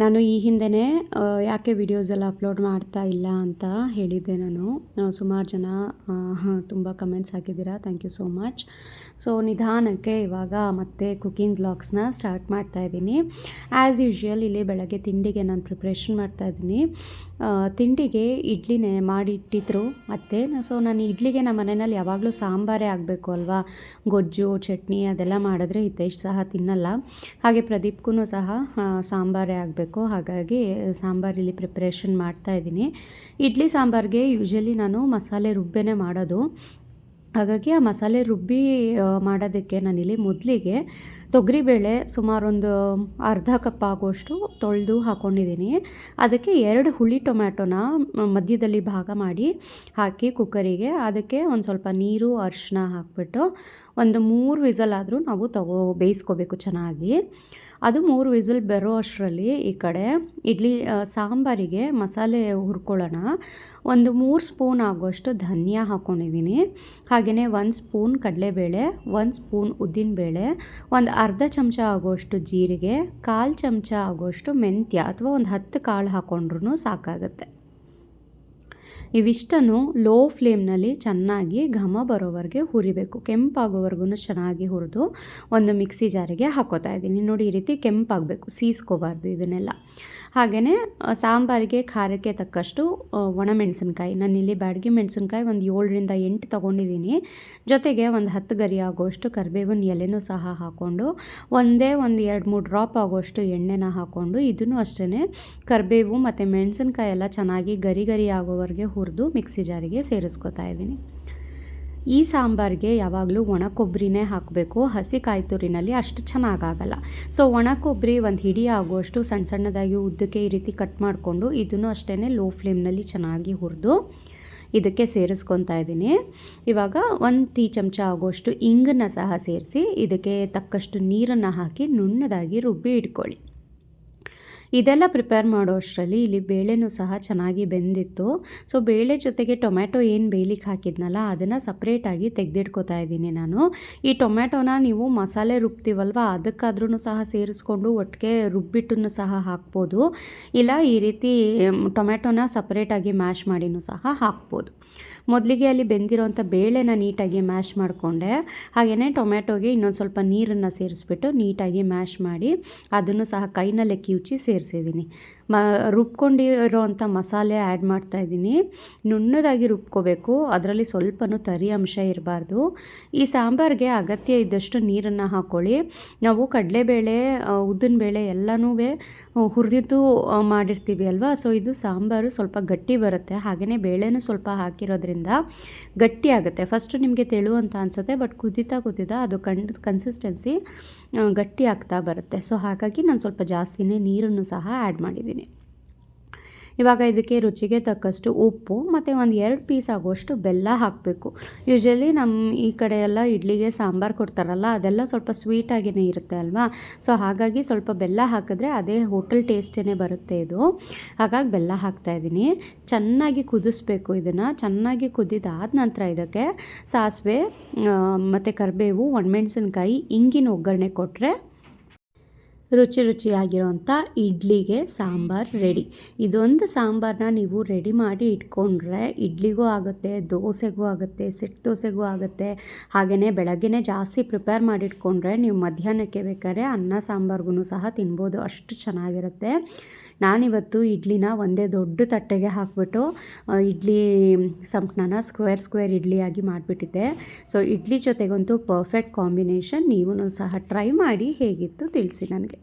ನಾನು ಈ ಹಿಂದೆಯೇ ಯಾಕೆ ವೀಡಿಯೋಸ್ ಎಲ್ಲ ಅಪ್ಲೋಡ್ ಮಾಡ್ತಾ ಇಲ್ಲ ಅಂತ ಹೇಳಿದ್ದೆ ನಾನು. ಸುಮಾರು ಜನ ತುಂಬ ಕಮೆಂಟ್ಸ್ ಹಾಕಿದ್ದೀರಾ. Thank you so much so ನಿಧಾನಕ್ಕೆ ಇವಾಗ ಮತ್ತೆ ಕುಕ್ಕಿಂಗ್ ಬ್ಲಾಗ್ಸ್ನ ಸ್ಟಾರ್ಟ್ ಮಾಡ್ತಾ ಇದ್ದೀನಿ. ಆ್ಯಸ್ ಯೂಶ್ವಲ್ ಇಲ್ಲಿ ಬೆಳಗ್ಗೆ ತಿಂಡಿಗೆ ನಾನು ಪ್ರಿಪ್ರೇಷನ್ ಮಾಡ್ತಾ ಇದ್ದೀನಿ. ತಿಂಡಿಗೆ ಇಡ್ಲಿನೇ ಮಾಡಿಟ್ಟಿದ್ರು ಮತ್ತೆ ಮತ್ತು ಸೊ ನಾನು ಇಡ್ಲಿಗೆ ನಮ್ಮ ಮನೆಯಲ್ಲಿ ಯಾವಾಗಲೂ ಸಾಂಬಾರೇ ಆಗಬೇಕು ಅಲ್ವಾ? ಗೊಜ್ಜು, ಚಟ್ನಿ ಅದೆಲ್ಲ ಮಾಡಿದ್ರೆ ಹಿತೇಶ್ ಸಹ ತಿನ್ನಲ್ಲ. ಹಾಗೆ ಪ್ರದೀಪ್ಗೂ ಸಹ ಸಾಂಬಾರೇ ಆಗಬೇಕು. ಹಾಗಾಗಿ ಸಾಂಬಾರು ಇಲ್ಲಿ ಪ್ರಿಪ್ರೇಷನ್ ಮಾಡ್ತಾ ಇದ್ದೀನಿ. ಇಡ್ಲಿ ಸಾಂಬಾರಿಗೆ ಯೂಶ್ವಲಿ ನಾನು ಮಸಾಲೆ ರುಬ್ಬೆನೇ ಮಾಡೋದು. ಹಾಗಾಗಿ, ಆ ಮಸಾಲೆ ರುಬ್ಬಿ ಮಾಡೋದಕ್ಕೆ ನಾನಿಲ್ಲಿ ಮೊದಲಿಗೆ ತೊಗರಿಬೇಳೆ ಸುಮಾರೊಂದು ಅರ್ಧ ಕಪ್ ಆಗುವಷ್ಟು ತೊಳೆದು ಹಾಕ್ಕೊಂಡಿದ್ದೀನಿ ಅದಕ್ಕೆ ಎರಡು ಹುಳಿ ಟೊಮ್ಯಾಟೊನ ಮಧ್ಯದಲ್ಲಿ ಭಾಗ ಮಾಡಿ ಹಾಕಿ ಕುಕ್ಕರಿಗೆ. ಅದಕ್ಕೆ ಒಂದು ಸ್ವಲ್ಪ ನೀರು ಅರಿಶಿನ ಹಾಕಿಬಿಟ್ಟು ಒಂದು ಮೂರು ವಿಸಲ್ ಆದರೂ ನಾವು ತಗೋ, ಬೇಯಿಸ್ಕೋಬೇಕು ಚೆನ್ನಾಗಿ. ಅದು ಮೂರು ವಿಸಿಲ್ ಬರೋ ಅಷ್ಟರಲ್ಲಿ ಈ ಕಡೆ ಇಡ್ಲಿ ಸಾಂಬಾರಿಗೆ ಮಸಾಲೆ ಹುರ್ಕೊಳ್ಳೋಣ. ಒಂದು ಮೂರು ಸ್ಪೂನ್ ಆಗುವಷ್ಟು ಧನಿಯಾ ಹಾಕ್ಕೊಂಡಿದ್ದೀನಿ ಹಾಗೆಯೇ ಒಂದು ಸ್ಪೂನ್ ಕಡಲೆಬೇಳೆ, ಒಂದು ಸ್ಪೂನ್ ಉದ್ದಿನಬೇಳೆ, ಒಂದು ಅರ್ಧ ಚಮಚ ಆಗುವಷ್ಟು ಜೀರಿಗೆ, ಕಾಲು ಚಮಚ ಆಗುವಷ್ಟು ಮೆಂತ್ಯ ಅಥವಾ ಒಂದು ಹತ್ತು ಕಾಳು ಹಾಕ್ಕೊಂಡ್ರೂ ಸಾಕಾಗುತ್ತೆ. ಇವಿಷ್ಟನ್ನು ಲೋ ಫ್ಲೇಮ್ನಲ್ಲಿ ಚೆನ್ನಾಗಿ ಘಮ ಬರೋವರೆಗೆ ಹುರಿಬೇಕು. ಕೆಂಪಾಗೋವರೆಗೂ ಚೆನ್ನಾಗಿ ಹುರಿದು ಒಂದು ಮಿಕ್ಸಿ ಜಾರಿಗೆ ಹಾಕೋತಾ ಇದ್ದೀನಿ. ನೋಡಿ, ಈ ರೀತಿ ಕೆಂಪಾಗಬೇಕು, ಸೀಸ್ಕೋಬಾರ್ದು ಇದನ್ನೆಲ್ಲ. ಹಾಗೆಯೇ ಸಾಂಬಾರಿಗೆ ಖಾರಕ್ಕೆ ತಕ್ಕಷ್ಟು ಒಣಮೆಣಸಿನ್ಕಾಯಿ. ನಾನಿಲ್ಲಿ ಬ್ಯಾಡಗಿ ಮೆಣಸಿನ್ಕಾಯಿ ಒಂದು ಏಳರಿಂದ ಎಂಟು ತೊಗೊಂಡಿದ್ದೀನಿ ಜೊತೆಗೆ ಒಂದು ಹತ್ತು ಗರಿ ಆಗೋಷ್ಟು ಕರಿಬೇವಿನ ಎಲೆನೂ ಸಹ ಹಾಕ್ಕೊಂಡು ಒಂದೇ ಒಂದು ಎರಡು ಮೂರು ಡ್ರಾಪ್ ಆಗೋಷ್ಟು ಎಣ್ಣೆನ ಹಾಕ್ಕೊಂಡು ಇದನ್ನು ಅಷ್ಟೇ ಕರಿಬೇವು ಮತ್ತು ಮೆಣಸಿನ್ಕಾಯಿ ಎಲ್ಲ ಚೆನ್ನಾಗಿ ಗರಿ ಗರಿ ಆಗೋವರೆಗೆ ಹುರಿದು ಮಿಕ್ಸಿ ಜಾರಿಗೆ ಸೇರಿಸ್ಕೊತಾ ಇದ್ದೀನಿ. ಈ ಸಾಂಬಾರಿಗೆ ಯಾವಾಗಲೂ ಒಣ ಕೊಬ್ಬರಿನೇ ಹಾಕಬೇಕು. ಹಸಿ ಕಾಯಿ ತುರಿನಲ್ಲಿ ಅಷ್ಟು ಚೆನ್ನಾಗಾಗಲ್ಲ. ಸೊ, ಒಣ ಕೊಬ್ಬರಿ ಒಂದು ಹಿಡಿ ಆಗುವಷ್ಟು ಸಣ್ಣ ಸಣ್ಣದಾಗಿ ಉದ್ದಕ್ಕೆ ಈ ರೀತಿ ಕಟ್ ಮಾಡಿಕೊಂಡು ಇದನ್ನು ಅಷ್ಟೇ ಲೋ ಫ್ಲೇಮ್ನಲ್ಲಿ ಚೆನ್ನಾಗಿ ಹುರಿದು ಇದಕ್ಕೆ ಸೇರಿಸ್ಕೊತಾ ಇದ್ದೀನಿ. ಇವಾಗ ಒಂದು ಟೀ ಚಮಚ ಆಗುವಷ್ಟು ಇಂಗನ್ನು ಸಹ ಸೇರಿಸಿ ಇದಕ್ಕೆ ತಕ್ಕಷ್ಟು ನೀರನ್ನು ಹಾಕಿ ನುಣ್ಣದಾಗಿ ರುಬ್ಬಿ ಇಟ್ಕೊಳ್ಳಿ. ಇದೆಲ್ಲ ಪ್ರಿಪೇರ್ ಮಾಡೋ ಅಷ್ಟರಲ್ಲಿ ಇಲ್ಲಿ ಬೇಳೆನೂ ಸಹ ಚೆನ್ನಾಗಿ ಬೆಂದಿತ್ತು. ಸೊ ಬೇಳೆ ಜೊತೆಗೆ ಟೊಮ್ಯಾಟೊ ಏನು ಬೇಯಲಿಕ್ಕೆ ಹಾಕಿದ್ನಲ್ಲ, ಅದನ್ನು ಸಪ್ರೇಟಾಗಿ ತೆಗೆದಿಟ್ಕೋತಾ ಇದ್ದೀನಿ ನಾನು. ಈ ಟೊಮ್ಯಾಟೊನ ನೀವು ಮಸಾಲೆ ರುಬ್ತೀವಲ್ವ ಅದಕ್ಕಾದ್ರೂ ಸಹ ಸೇರಿಸ್ಕೊಂಡು ಒಟ್ಟಿಗೆ ರುಬ್ಬಿಟ್ಟನ್ನು ಸಹ ಹಾಕ್ಬೋದು. ಇಲ್ಲ, ಈ ರೀತಿ, ಟೊಮ್ಯಾಟೊನ ಸಪ್ರೇಟಾಗಿ ಮ್ಯಾಶ್ ಮಾಡಿನೂ ಸಹ ಹಾಕ್ಬೋದು. ಮೊದಲಿಗೆ ಅಲ್ಲಿ ಬೆಂದಿರೋಂಥ ಬೇಳೆನ ನೀಟಾಗಿ ಮ್ಯಾಶ್ ಮಾಡಿಕೊಂಡೆ. ಹಾಗೆಯೇ ಟೊಮ್ಯಾಟೊಗೆ ಇನ್ನೊಂದು ಸ್ವಲ್ಪ ನೀರನ್ನು ಸೇರಿಸ್ಬಿಟ್ಟು ನೀಟಾಗಿ ಮ್ಯಾಶ್ ಮಾಡಿ ಅದನ್ನು ಸಹ ಕೈನಲ್ಲೇ ಕಿವುಚಿ ಸೇರಿಸಿದ್ದೀನಿ. ಮ ರುಬ್ಕೊಂಡಿರೋವಂಥ ಮಸಾಲೆ ಆ್ಯಡ್ ಮಾಡ್ತಾಯಿದ್ದೀನಿ ನುಣ್ಣದಾಗಿ ರುಬ್ಕೋಬೇಕು, ಅದರಲ್ಲಿ ಸ್ವಲ್ಪನೂ ತರಿ ಅಂಶ ಇರಬಾರ್ದು. ಈ ಸಾಂಬಾರಿಗೆ ಅಗತ್ಯ ಇದ್ದಷ್ಟು ನೀರನ್ನು ಹಾಕ್ಕೊಳ್ಳಿ ನಾವು ಕಡಲೆಬೇಳೆ ಉದ್ದಿನಬೇಳೆ ಎಲ್ಲನೂ ಹುರಿದಿದ್ದು ಮಾಡಿರ್ತೀವಿ ಅಲ್ವಾ? ಸೊ, ಇದು ಸಾಂಬಾರು ಸ್ವಲ್ಪ ಗಟ್ಟಿ ಬರುತ್ತೆ. ಹಾಗೆಯೇ ಬೇಳೆನೂ ಸ್ವಲ್ಪ ಹಾಕಿರೋದ್ರಿಂದ ಗಟ್ಟಿ ಆಗುತ್ತೆ. ಫಸ್ಟು ನಿಮಗೆ ತೆಳು ಅಂತ ಅನಿಸುತ್ತೆ ಬಟ್ ಕುದಿತಾ ಕುದಿತಾ ಅದು ಕನ್ಸಿಸ್ಟೆನ್ಸಿ ಗಟ್ಟಿ ಆಗ್ತಾ ಬರುತ್ತೆ. ಸೊ ಹಾಗಾಗಿ ನಾನು ಸ್ವಲ್ಪ ಜಾಸ್ತಿನೇ ನೀರನ್ನು ಸಹ ಆ್ಯಡ್ ಮಾಡಿದ್ದೀನಿ. ಇವಾಗ ಇದಕ್ಕೆ ರುಚಿಗೆ ತಕ್ಕಷ್ಟು ಉಪ್ಪು ಮತ್ತು ಒಂದು ಎರಡು ಪೀಸ್ ಆಗುವಷ್ಟು ಬೆಲ್ಲ ಹಾಕಬೇಕು. ಯೂಶ್ವಲಿ ನಮ್ಮ ಈ ಕಡೆ ಇಡ್ಲಿಗೆ ಸಾಂಬಾರು ಕೊಡ್ತಾರಲ್ಲ, ಅದೆಲ್ಲ ಸ್ವಲ್ಪ ಸ್ವೀಟಾಗಿಯೇ ಇರುತ್ತೆ ಅಲ್ವಾ? ಸೊ ಹಾಗಾಗಿ ಸ್ವಲ್ಪ ಬೆಲ್ಲ ಹಾಕಿದ್ರೆ ಅದೇ ಹೋಟೆಲ್ ಟೇಸ್ಟೇ ಬರುತ್ತೆ ಇದು. ಹಾಗಾಗಿ ಬೆಲ್ಲ ಹಾಕ್ತಾ ಇದ್ದೀನಿ. ಚೆನ್ನಾಗಿ ಕುದಿಸ್ಬೇಕು ಇದನ್ನು. ಚೆನ್ನಾಗಿ ಕುದಿದಾದ ನಂತರ ಇದಕ್ಕೆ ಸಾಸಿವೆ ಮತ್ತು ಕರಿಬೇವು, ಒಣಮೆಣಸಿನ್ಕಾಯಿ, ಇಂಗಿನ ಒಗ್ಗರಣೆ ಕೊಟ್ಟರೆ ರುಚಿ ರುಚಿಯಾಗಿರೋಂಥ ಇಡ್ಲಿಗೆ ಸಾಂಬಾರು ರೆಡಿ ಇದೊಂದು ಸಾಂಬಾರನ್ನ ನೀವು ರೆಡಿ ಮಾಡಿ ಇಟ್ಕೊಂಡ್ರೆ ಇಡ್ಲಿಗೂ ಆಗುತ್ತೆ, ದೋಸೆಗೂ ಆಗುತ್ತೆ ಸೆಟ್ ದೋಸೆಗೂ ಆಗುತ್ತೆ. ಹಾಗೆಯೇ ಬೆಳಗ್ಗೆನೇ ಜಾಸ್ತಿ ಪ್ರಿಪೇರ್ ಮಾಡಿಟ್ಕೊಂಡ್ರೆ ನೀವು ಮಧ್ಯಾಹ್ನಕ್ಕೆ ಬೇಕಾದ್ರೆ ಅನ್ನ ಸಾಂಬಾರ್ಗೂ ಸಹ ತಿನ್ಬೋದು, ಅಷ್ಟು ಚೆನ್ನಾಗಿರುತ್ತೆ. ನಾನಿವತ್ತು ಇಡ್ಲಿನ ಒಂದೇ ದೊಡ್ಡ ತಟ್ಟೆಗೆ ಹಾಕ್ಬಿಟ್ಟು ಇಡ್ಲಿ ಸಂಪಣನ ಸ್ಕ್ವೇರ್ ಸ್ಕ್ವೇರ್ ಇಡ್ಲಿಯಾಗಿ ಮಾಡಿಬಿಟ್ಟಿದ್ದೆ. ಸೊ ಇಡ್ಲಿ ಜೊತೆಗಂತೂ ಪರ್ಫೆಕ್ಟ್ ಕಾಂಬಿನೇಷನ್ ನೀವು ಸಹ ಟ್ರೈ ಮಾಡಿ ಹೇಗಿತ್ತು ತಿಳಿಸಿ ನನಗೆ.